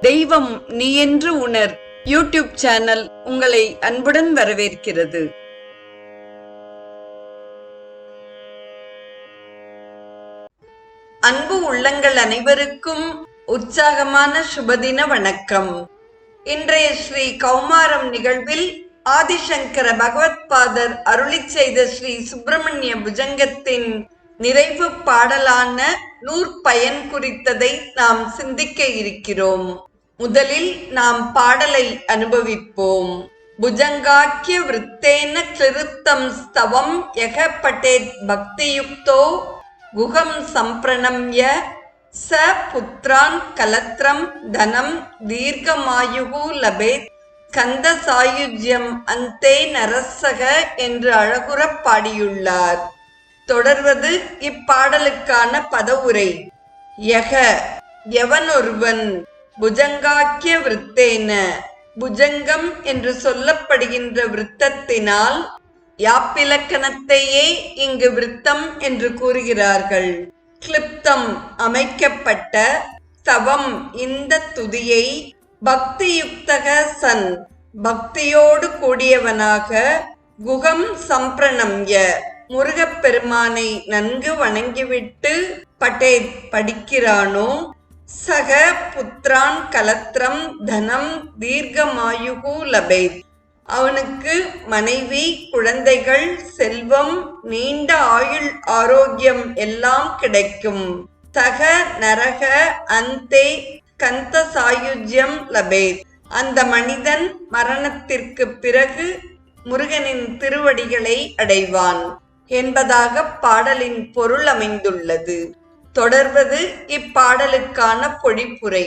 தெய்வம் நீ என்று உணர். யூடியூப் சேனல் உங்களை அன்புடன் வரவேற்கிறது. அன்பு உள்ளங்கள் அனைவருக்கும் உற்சாகமான சுபதின வணக்கம். இன்றைய ஸ்ரீ கௌமாரம் நிகழ்வில் ஆதிசங்கர பகவத் பாதர் அருளிச் செய்த ஸ்ரீ சுப்பிரமணிய புஜங்கத்தின் நிறைவு பாடலான நூற்பயன் குறித்ததை நாம் சிந்திக்க இருக்கிறோம். முதலில் நாம் பாடலை அனுபவிப்போம். புஜங்காக்கிய விருத்தேன கிருத்தம் ஸ்தவம் யக பட்டேத் பக்தியுக்தோ குகம் சம்பிரணம்ய ச புத்ரான் கலத்ரம் தனம் தீர்க்கமாயுகு லபேத் கந்த சாயுஜ்யம் அந்தே நரசக என்று அழகுறப் பாடியுள்ளார். தொடர்வது இப்பாடலுக்கான பதவுரை. யக எவனொருவன் புஜங்காக்கிய விருத்தேன. புஜங்கம் என்று சொல்லப்படுகின்ற விருத்தத்தினால் யாப்பிலக்கணத்தையே இங்கு விருத்தம் என்று கூறுகிறார்கள். கிளிப்தம் அமைக்கப்பட்ட தவம் இந்த துதியை பக்தியுக்தக சன் பக்தியோடு கூடியவனாக குகம் சம்பிரணம்ய முருகப்பெருமானை நன்கு வணங்கிவிட்டு பட்டே படிக்கிறானோ சக புத்ரான் கலத்திரம் தனம் தீர்க்கமாயுகு லபேத். அவனுக்கு மனைவி குழந்தைகள் செல்வம் நீண்ட ஆயுள் ஆரோக்கியம் எல்லாம் கிடைக்கும். சக நரக அந்தே கந்த சாயுஜ்யம் லபேத். அந்த மனிதன் மரணத்திற்கு பிறகு முருகனின் திருவடிகளை அடைவான் என்பதாக பாடலின் பொருள் அமைந்துள்ளது. தொடர்வது இப்பாடலுக்கான பொழிப்புரை.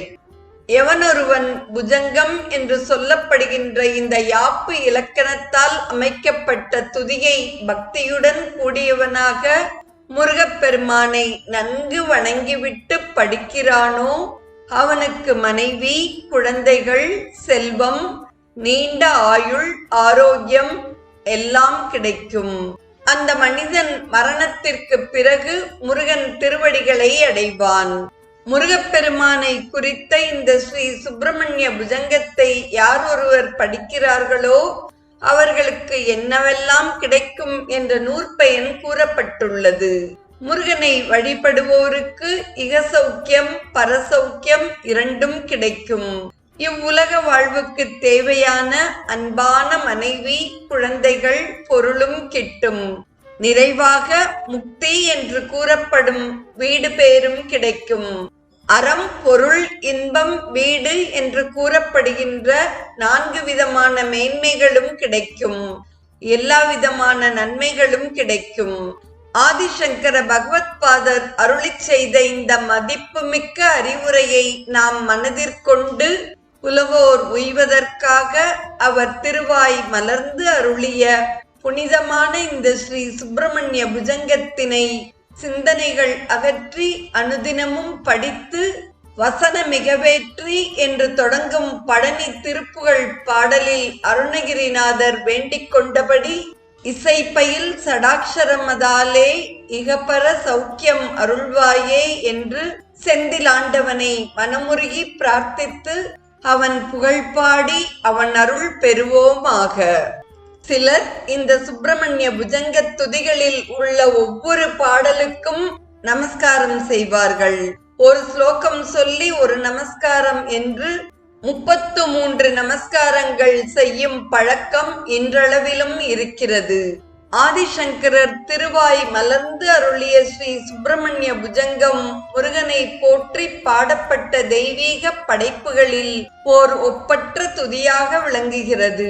எவனொருவன் புஜங்கம் என்று சொல்லப்படுகின்ற இந்த யாப்பு இலக்கணத்தால் அமைக்கப்பட்ட துதியை பக்தியுடன் கூடியவனாக முருகப்பெருமானை நன்கு வணங்கிவிட்டு படிக்கிறானோ? அவனுக்கு மனைவி குழந்தைகள் செல்வம் நீண்ட ஆயுள் ஆரோக்கியம் எல்லாம் கிடைக்கும். அந்த மனிதன் மரணத்திற்கு பிறகு முருகன் திருவடிகளை அடைவான். முருகப்பெருமானை குறித்த இந்த ஸ்ரீ சுப்பிரமணிய புஜங்கத்தை யார் ஒருவர் படிக்கிறார்களோ அவர்களுக்கு என்னவெல்லாம் கிடைக்கும் என்ற நூற்பயன் கூறப்பட்டுள்ளது. முருகனை வழிபடுவோருக்கு இகசௌக்கியம் பரசௌக்கியம் இரண்டும் கிடைக்கும். இவ்வுலக வாழ்வுக்கு தேவையான அன்பான மனைவி குழந்தைகள் பொருளும் கிட்டும். நிறைவாக முக்தி என்று கூறப்படும் வீடு பேரும் கிடைக்கும். அறம் பொருள் இன்பம் வீடு என்று கூறப்படுகின்ற நான்கு விதமான மேன்மைகளும் கிடைக்கும். எல்லா விதமான நன்மைகளும் கிடைக்கும். ஆதிசங்கர பகவத் பாதர் அருளிச் செய்த இந்த மதிப்புமிக்க அறிவுரையை நாம் மனதிற்கொண்டு புலவோர் உய்வதற்காக அவர் திருவாய் மலர்ந்து அருளிய புனிதமான இந்த ஸ்ரீ சுப்பிரமணிய புஜங்கத்தினை சிந்தனைகள் அகற்றி அனுதினமும் படித்து வசன மிகவேற்றி என்று தொடங்கும் பழனி திருப்புகழ் பாடலில் அருணகிரிநாதர் வேண்டிக் கொண்டபடி இசைப்பயில் சடாட்சரமதாலே இகப்பர சௌக்கியம் அருள்வாயே என்று செந்திலாண்டவனை மனமுருகி பிரார்த்தித்து அவன் புகழ்பாடி அவன் அருள் பெறுவோமாக. சிலர் இந்த சுப்பிரமணிய புஜங்க துதிகளில் உள்ள ஒவ்வொரு பாடலுக்கும் நமஸ்காரம் செய்வார்கள். ஒரு ஸ்லோகம் சொல்லி ஒரு நமஸ்காரம் என்று முப்பத்து மூன்று நமஸ்காரங்கள் செய்யும் பழக்கம் இன்றளவிலும் இருக்கிறது. ஆதிசங்கரர் திருவாய் மலர்ந்து அருளிய ஸ்ரீ சுப்பிரமணிய புஜங்கம் முருகனை போற்றி பாடப்பட்ட தெய்வீக படைப்புகளில் ஓர் ஒப்பற்ற துதியாக விளங்குகிறது.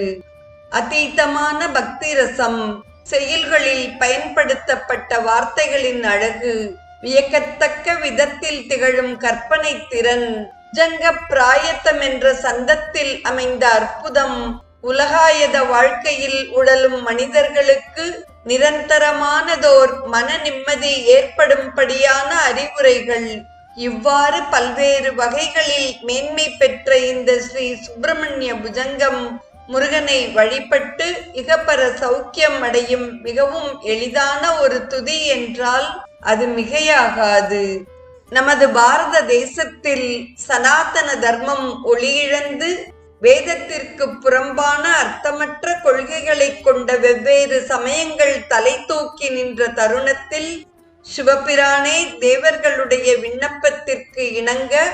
அதீதமான பக்தி ரசம் செயல்களில் பயன்படுத்தப்பட்ட வார்த்தைகளின் அழகு வியக்கத்தக்க விதத்தில் திகழும் கற்பனை திறன் ஜங்க பிராயத்தம் என்ற சந்தத்தில் அமைந்த அற்புதம் உலகாயத வாழ்க்கையில் உடலும் மனிதர்களுக்கு நிரந்தரமானதோர் மன நிம்மதி ஏற்படும்படியான அறிவுரைகள் இவ்வாறு பல்வேறு வகைகளில் மேன்மை பெற்ற இந்த ஸ்ரீ சுப்பிரமணிய புஜங்கம் முருகனை வழிபட்டு இகப்பர சௌக்கியம் அடையும் மிகவும் எளிதான ஒரு துதி என்றால் அது மிகையாகாது. நமது பாரத தேசத்தில் சனாதன தர்மம் ஒளியிழந்து வேதத்திற்கு புறம்பான அர்த்தமற்ற கொள்கைகளைக் கொண்ட வெவ்வேறு சமயங்கள் தலை தூக்கி நின்ற தருணத்தில் சிவபிரானே தேவர்களுடைய விண்ணப்பத்திற்கு இணங்க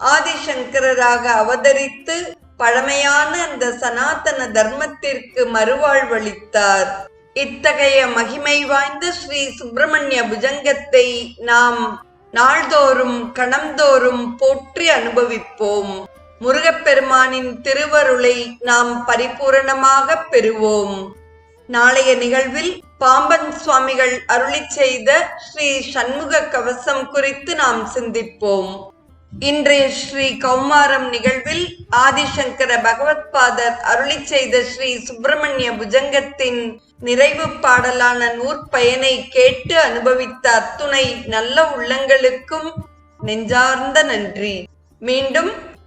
ஆதிசங்கரராக அவதரித்து பழமையான அந்த சனாதன தர்மத்திற்கு மறுவாழ்வளித்தார். இத்தகைய மகிமை வாய்ந்த ஸ்ரீ சுப்பிரமணிய புஜங்கத்தை நாம் நாள்தோறும் கணம்தோறும் போற்றி அனுபவிப்போம். முருகப்பெருமானின் திருவருளை நாம் பரிபூரணமாக பெறுவோம். நாளைய நிகழ்வில் பாம்பன் சுவாமிகள் அருளி செய்த ஸ்ரீ சண்முக கவசம் குறித்து நாம் சிந்திப்போம். இன்றைய ஸ்ரீ கௌமாரம் நிகழ்வில் ஆதிசங்கர பகவத்பாதர் அருளி செய்த ஸ்ரீ சுப்பிரமணிய புஜங்கத்தின் நிறைவு பாடலான நூற்பயனை கேட்டு அனுபவித்த அத்துணை நல்ல உள்ளங்களுக்கும் நெஞ்சார்ந்த நன்றி. மீண்டும்